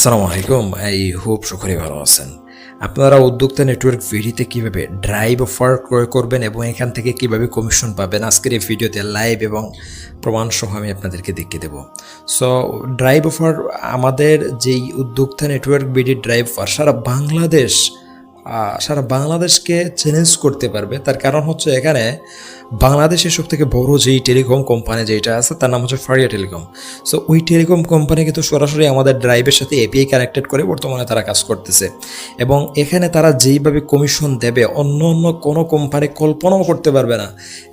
আসসালামু আলাইকুম। এই হোপ সকলে ভালো আছেন। আপনারা উদ্যোক্তা নেটওয়ার্ক ভিডিওতে কীভাবে ড্রাইভ অফার ক্রয় করবেন এবং এখান থেকে কীভাবে কমিশন পাবেন, আজকের এই ভিডিওতে লাইভ এবং প্রমাণ সহ আমি আপনাদেরকে দেখিয়ে দেবো। সো ড্রাইভ অফার আমাদের যেই উদ্যোক্তা নেটওয়ার্ক বিডি ড্রাইভ অফার সারা বাংলাদেশ সারা বাংলাদেশকে চ্যালেঞ্জ করতে পারবে। তার কারণ হচ্ছে এখানে বাংলাদেশের সব থেকে বড় যেই টেলিকম কোম্পানি যেটা আছে, তার নাম হচ্ছে ফারিয়া টেলিকম। সো ওই টেলিকম কোম্পানি কিন্তু সরাসরি আমাদের ড্রাইভের সাথে এপিআই কানেক্টেড করে বর্তমানে তারা কাজ করতেছে। এবং এখানে তারা যেইভাবে কমিশন দেবে, অন্য অন্য কোনো কোম্পানি কল্পনাও করতে পারবে না।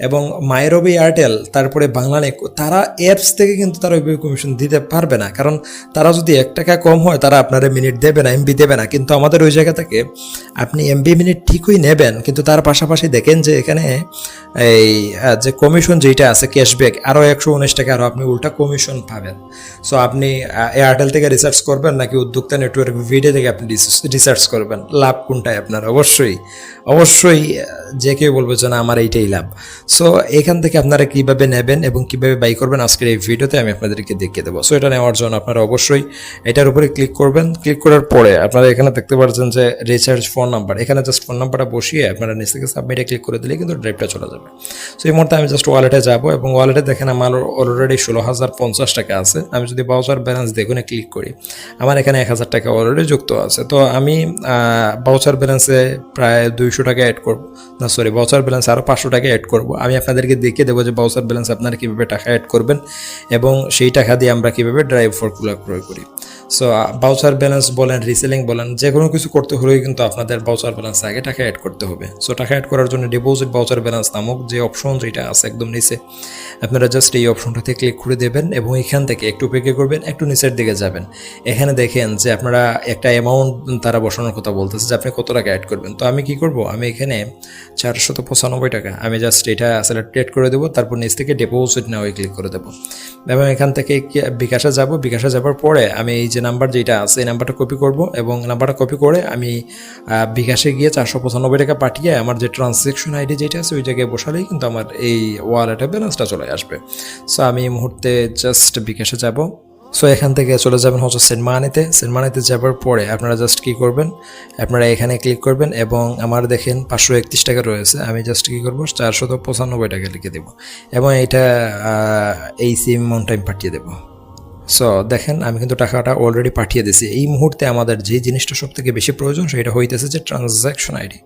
এবং মাইরবি এয়ারটেল তারপরে বাংলানেক, তারা অ্যাপস থেকে কিন্তু তারা ওইভাবে কমিশন দিতে পারবে না। কারণ তারা যদি এক টাকা কম হয়, তারা আপনারা মিনিট দেবে না এমবি দেবে না। কিন্তু আমাদের ওই জায়গা থেকে আপনি এমবি মিনিট ঠিকই নেবেন, কিন্তু তার পাশাপাশি দেখেন যে এখানে এই আহ, যে কমিশন যেটা আছে ক্যাশব্যাক আরও একশো উনিশ টাকা আরও আপনি উল্টা কমিশন পাবেন। সো আপনি এয়ারটেল থেকে রিসার্চ করবেন নাকি উদ্যোক্তা নেটওয়ার্ক ভিডিও থেকে আপনি রিসার্চ করবেন? লাভ কোনটায় আপনার? অবশ্যই। অবশ্যই যে কেউ বলবে যে, না, আমার এইটাই লাভ। সো এখান থেকে আপনারা কীভাবে নেবেন এবং কীভাবে বাই করবেন, আজকের এই ভিডিওতে আমি আপনাদেরকে দেখিয়ে দেবো। সো এটা নেওয়ার জন্য আপনারা অবশ্যই এটার উপরে ক্লিক করবেন। ক্লিক করার পরে আপনারা এখানে দেখতে পাচ্ছেন যে রিচার্জ ফোন নাম্বার এখানে জাস্ট ফোন নাম্বারটা বসিয়ে আপনারা নিচ থেকে সাবমিটে ক্লিক করে দিলে কিন্তু ড্রাইভটা চলে যাবে। সো এই মুহূর্তে আমি জাস্ট ওয়ালেটে যাব এবং ওয়ালেটে দেখেন আমার অলরেডি ষোলো হাজার পঞ্চাশ টাকা আছে। আমি যদি বাউচার ব্যালেন্স দেখুন ক্লিক করি, আমার এখানে এক হাজার টাকা অলরেডি যুক্ত আছে। তো আমি বাউচার ব্যালেন্সে প্রায় দুইশো টাকা অ্যাড করব। না সরি বাউচার ব্যালেন্স আরও পাঁচশো টাকা অ্যাড করব। আমি আপনাদেরকে দেখিয়ে দেবো যে বাউচার ব্যালেন্স আপনারা কীভাবে টাকা অ্যাড করবেন এবং সেই টাকা দিয়ে আমরা কীভাবে ড্রাইভ ফরগুলো ক্রয় করি। সো বাউচার ব্যালেন্স বলেন রিসেলিং বলেন যে কোনো কিছু করতে হলেই কিন্তু আপনাদের বাউচার ব্যালেন্স আগে টাকা অ্যাড করতে হবে। সো টাকা অ্যাড করার জন্য ডিপোজিট বাউচার ব্যালেন্স নামক যে অপশন যেটা আছে একদম নিচে, আপনারা জাস্ট এই অপশনটাতে ক্লিক করে দেবেন এবং এখান থেকে একটু পেকে করবেন, একটু নিচের দিকে যাবেন। এখানে দেখেন যে আপনারা একটা অ্যামাউন্ট তারা বসানোর কথা বলতেছে যে আপনি কত টাকা অ্যাড করবেন। তো আমি কি করব? আমি এখানে চারশত পঁচানব্বই টাকা, আমি জাস্ট এটা সিলেক্টেড করে দেবো, তারপর নিচ থেকে ডিপোজিট নেওয়া ক্লিক করে দেবো। এবং এখান থেকে বিকাশে যাব, বিকাশে যাবার পরে আমি এই যে নাম্বার যেটা আছে, এই নাম্বারটা কপি করব এবং নাম্বারটা কপি করে আমি বিকাশে গিয়ে চারশো পঁচানব্বই টাকা পাঠিয়ে আমার যে ট্রানজ্যাকশন আইডি যেটা আছে ওই জায়গায় বসালেই কিন্তু আমার এই ওয়ালেটে ব্যালেন্সটা চলে আসবে। সো আমি এই মুহূর্তে জাস্ট বিকাশে যাব। সো এখান থেকে চলে যাবেন হচ্ছে সেনমানিতে সেনমানিতে যাবার পরে আপনারা জাস্ট কি করবেন? আপনারা এখানে ক্লিক করবেন এবং আমার দেখেন পাঁচশো একত্রিশ টাকা রয়েছে। আমি জাস্ট কি করব? চারশত পঁচানব্বই টাকা লিখে দেবো এবং এটা এই সিম মন টাইম পাঠিয়ে দেবো। সো দেখেন, আমি কিন্তু টাকাটা অলরেডি পাঠিয়ে দিয়েছি। এই মুহূর্তে আমাদের যে জিনিসটা সব থেকে বেশি প্রয়োজন, সেটা হইতেছে যে ট্রানজ্যাকশন আইডি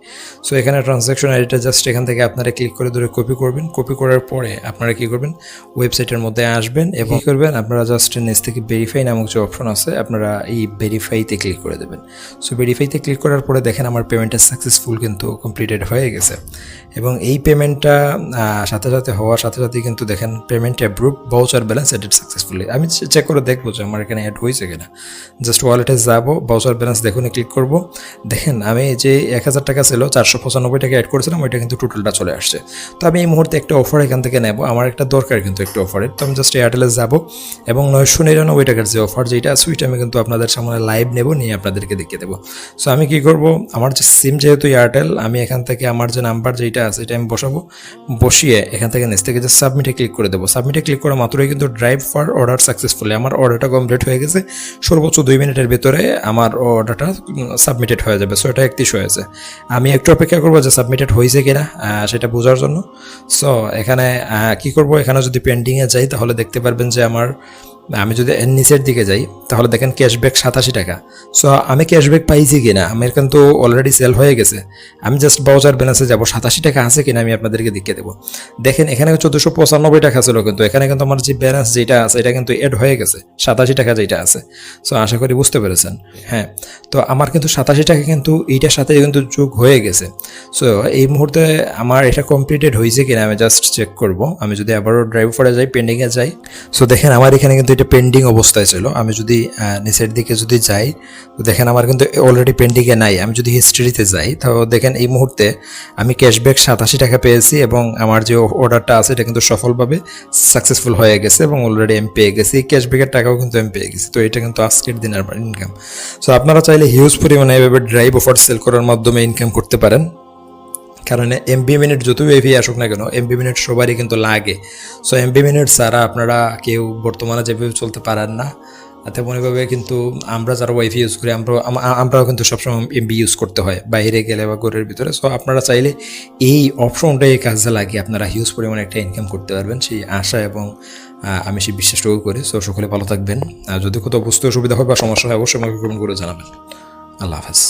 সো এখানে ট্রানজ্যাকশন আইডিটা জাস্ট এখান থেকে আপনারা ক্লিক করে ধরে কপি করবেন। কপি করার পরে আপনারা কি করবেন? ওয়েবসাইটের মধ্যে আসবেন এবং কি করবেন? আপনারা জাস্ট নিচ থেকে ভেরিফাই নামক যে অপশন আছে, আপনারা এই ভেরিফাইতে ক্লিক করে দেবেন। সো ভেরিফাইতে ক্লিক করার পরে দেখেন আমার পেমেন্টটা সাকসেসফুল কিন্তু কমপ্লিটেড হয়ে গেছে। এবং এই পেমেন্টটা সাথে সাথে হওয়ার সাথে সাথে কিন্তু দেখেন payment approve voucher balance added successfully আমি চেক করে দেখব যে আমার এখানে অ্যাড হয়েছে কিনা। জাস্ট ওয়ালেটে যাব বাউচার ব্যালেন্স দেখুন ক্লিক করব। দেখেন, আমি যে এক হাজার টাকা ছিল, চারশো পঁচানব্বই টাকা অ্যাড করেছিলাম, ওইটা কিন্তু টোটালটা চলে আসছে। তো আমি এই মুহূর্তে একটা অফার এখান থেকে নেব। আমার একটা দরকার কিন্তু একটা অফারের তো আমি জাস্ট এয়ারটেলে যাব এবং নয়শো নিরানব্বই টাকার যে অফার যেটা আছে, ওইটা আমি কিন্তু আপনাদের সামনে লাইভ নেব, নিয়ে আপনাদেরকে দেখিয়ে দেবো। সো আমি কি করব? আমার যে সিম যেহেতু এয়ারটেল আমি এখান থেকে আমার যে নাম্বার যেটা আছে, এটা আমি বসাবো। বসিয়ে এখান থেকে নিচ থেকে যে সাবমিটে ক্লিক করে দেবো। সাবমিটে ক্লিক করা মাত্রই কিন্তু ড্রাইভ ফর অর্ডার সাকসেসফুলি আমার অর্ডারটা কমপ্লিট হয়ে গেছে। সর্বোচ্চ দুই মিনিটের ভিতরে আমার অর্ডারটা সাবমিটেড হয়ে যাবে। সো এটা একত্রিশ হয়েছে। আমি একটু অপেক্ষা করব যে সাবমিটেড হয়েছে কিনা সেটা বোঝার জন্য। সো এখানে কি করব? এখানে যদি পেন্ডিংয়ে যাই, তাহলে দেখতে পারবেন যে আমার আমি যদি এর নিচের দিকে যাই, তাহলে দেখেন ক্যাশব্যাক সাতাশি টাকা। সো আমি ক্যাশব্যাক পাইছি কিনা? আমার কিন্তু অলরেডি সেল হয়ে গেছে। আমি জাস্ট বাউচার ব্যালেন্সে যাব। সাতাশি টাকা আছে কিনা আমি আপনাদেরকে দেখিয়ে দেবো। দেখেন, এখানে চোদ্দোশো পঁচানব্বই টাকা ছিল কিন্তু এখানে কিন্তু আমার যে ব্যালেন্স যেটা আছে, এটা কিন্তু এড হয়ে গেছে। সাতাশি টাকা যেটা আছে। সো আশা করি বুঝতে পেরেছেন। হ্যাঁ। তো আমার কিন্তু সাতাশি টাকা কিন্তু এইটার সাথে কিন্তু যোগ হয়ে গেছে। সো এই মুহূর্তে আমার এটা কমপ্লিটেড হয়েছে কিনা আমি জাস্ট চেক করব। আমি যদি আবারও ড্রাইভ করে যাই পেন্ডিংয়ে যাই। সো দেখেন, আমার এখানে কিন্তু এটা পেন্ডিং অবস্থায় ছিল। আমি যদি নিচের দিকে যদি যাই, তো দেখেন আমার কিন্তু অলরেডি পেন্ডিংয়ে নাই। আমি যদি হিস্ট্রিতে যাই, তো দেখেন এই মুহূর্তে আমি ক্যাশব্যাক সাতাশি টাকা পেয়েছি এবং আমার যে অর্ডারটা আছে, এটা কিন্তু সফলভাবে সাকসেসফুল হয়ে গেছে এবং অলরেডি আমি পেয়ে গেছি। এই ক্যাশব্যাকের টাকাও কিন্তু আমি পেয়ে গেছি। তো এটা কিন্তু আজকের দিনের ইনকাম সো আপনারা চাইলে হিউজ পরিমাণে এভাবে ড্রাইভ অফার সেল করার মাধ্যমে ইনকাম করতে পারেন। কারণ এমবি মিনিট যতই এভি আসুক না কেন এমবি মিনিট সবারই কিন্তু লাগে। সো এমবি মিনিট ছাড়া আপনারা কেউ বর্তমানে যেভাবে চলতে পারেন না। তেমনইভাবে কিন্তু আমরা যারা ওয়াইফাই ইউজ করি, আমরা আমরাও কিন্তু সবসময় এমবি ইউজ করতে হয়, বাইরে গেলে বা ঘরের ভিতরে। সো আপনারা চাইলে এই অপশনটাই কাজে লাগিয়ে আপনারা হিউজ পরিমাণে একটা ইনকাম করতে পারবেন। সেই আশা এবং আমি সেই বিশ্বাসটুকু করি। সো সকলে ভালো থাকবেন। আর যদি কোথাও বুঝতে অসুবিধা হয় বা সমস্যা হয়, অবশ্যই আমাকে কমেন্ট করে জানাবেন। আল্লাহ হাফেজ।